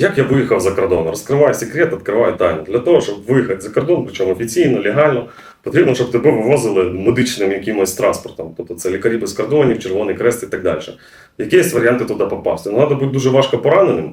Як я виїхав за кордон? Розкриваю секрет, відкриваю тайну. Для того, щоб виїхати за кордон, причому офіційно, легально, потрібно, щоб тебе вивозили медичним якимось транспортом. Тобто це лікарі без кордонів, Червоний Крест і так далі. Які є варіанти туди попасти? Ну, треба бути дуже важко пораненим.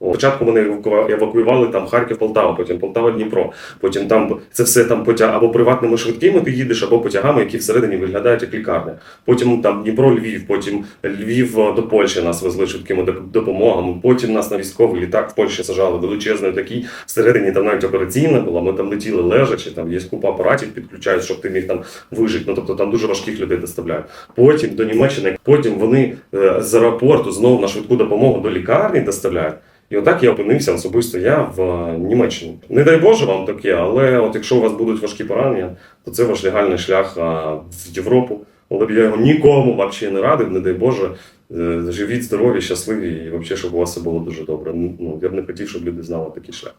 Спочатку вони еваку- евакуювали там Харків, Полтава, потім Полтава, Дніпро. Потім там це все там потяг або приватними швидкими ти їдеш, або потягами, які всередині виглядають як лікарня. Потім там Дніпро, Львів, потім Львів е, до Польщі нас везли швидкими доп- допомогами. Потім нас на військовий літак в Польщі сажали величезний такий. Всередині там навіть операційна була. Ми там летіли лежачи, там є купа апаратів, підключають, щоб ти міг там вижити. Ну тобто там дуже важких людей доставляють. Потім до Німеччини, потім вони е, з аеропорту знову на швидку допомогу до лікарні доставляють. І отак я опинився особисто я в е, Німеччині. Не дай Боже вам таке, але от якщо у вас будуть важкі поранення, то це ваш легальний шлях в Європу. Але б я його нікому взагалі не радив, не дай Боже. Е, Живіть здорові, щасливі і взагалі, щоб у вас все було дуже добре. Ну, я б не хотів, щоб люди знали такий шлях.